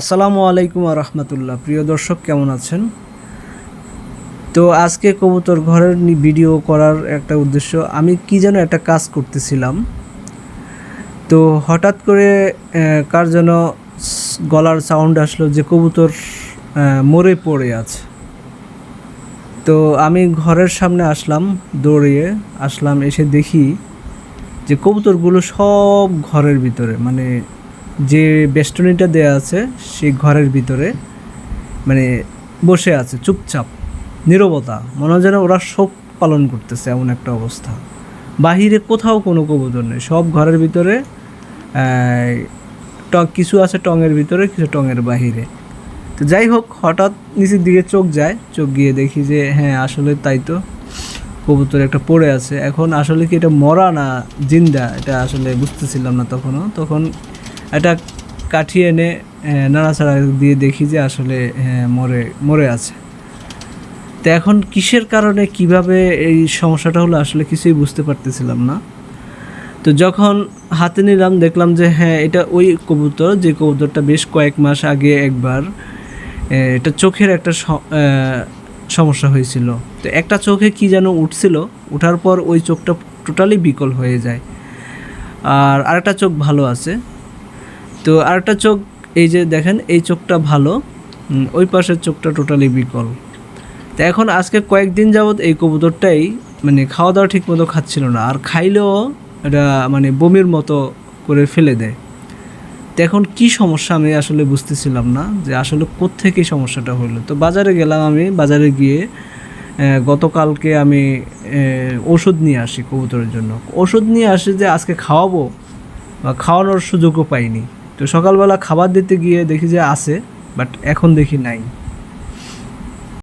আসসালামু আলাইকুম রহমতুল্লাহ। প্রিয় দর্শক, কেমন আছেন? তো আজকে কবুতর ঘরের ভিডিও করার একটা উদ্দেশ্য, আমি কি যেন একটা কাজ করতেছিলাম। তো হঠাৎ করে কার যেন গলার সাউন্ড আসলো যে কবুতর মরে পড়ে আছে। তো আমি ঘরের সামনে আসলাম, দৌড়িয়ে আসলাম, এসে দেখি যে কবুতরগুলো সব ঘরের ভিতরে মানে যে বেষ্টনীটা দেয়া আছে, সেই ঘরের ভিতরে মানে বসে আছে, চুপচাপ, নীরবতা, মনে হয় যেন ওরা শোক পালন করতেছে এমন একটা অবস্থা। বাহিরে কোথাও কোনো কবুতর নেই, সব ঘরের ভিতরে ট- কিছু আছে টঙের ভিতরে, কিছু টঙের বাহিরে। তো যাই হোক, হঠাৎ নিচের দিকে চোখ যায়, চোখ গিয়ে দেখি যে হ্যাঁ আসলে তাই তো, কবুতর একটা পড়ে আছে। এখন আসলে কি এটা মরা না জিন্দা? এটা আসলে বুঝতেছিলাম না তখনও। তখন এটা কাঠি এনে নাড়াচাড়া দিয়ে দেখি যে আসলে মরে মরে আছে। তো এখন কিসের কারণে, কীভাবে এই সমস্যাটা হলো আসলে কিছুই বুঝতে পারতেছিলাম না। তো যখন হাতে নিলাম, দেখলাম যে হ্যাঁ এটা ওই কবুতর, যে কবুতরটা বেশ কয়েক মাস আগে একবার এটা চোখের একটা সমস্যা হয়েছিল। তো একটা চোখে কি যেন উঠছিল ওঠার পর ওই চোখটা টোটালি বিকল হয়ে যায়। আর আরেকটা চোখ ভালো আছে। তো আরেকটা চোখ, এই যে দেখেন, এই চোখটা ভালো। ওই পাশের চোখটা টোটালি বিকল। তো এখন আজকে কয়েকদিন যাবৎ এই কবুতরটাই মানে খাওয়া দাওয়া ঠিক মতো খাচ্ছিল না। আর খাইলেও এটা মানে বমির মতো করে ফেলে দেয়। তো এখন কী সমস্যা আমি আসলে বুঝতেছিলাম না যে আসলে কোত্থেকে সমস্যাটা হলো তো বাজারে গেলাম আমি, বাজারে গিয়ে গতকালকে আমি ওষুধ নিয়ে আসি কবুতরের জন্য। ওষুধ নিয়ে আসি যে আজকে খাওয়াবো, বা খাওয়ানোর সুযোগও পাইনি। তো সকালবেলা খাবার দিতে গিয়ে দেখি যে আছে বাট এখন দেখি নাই।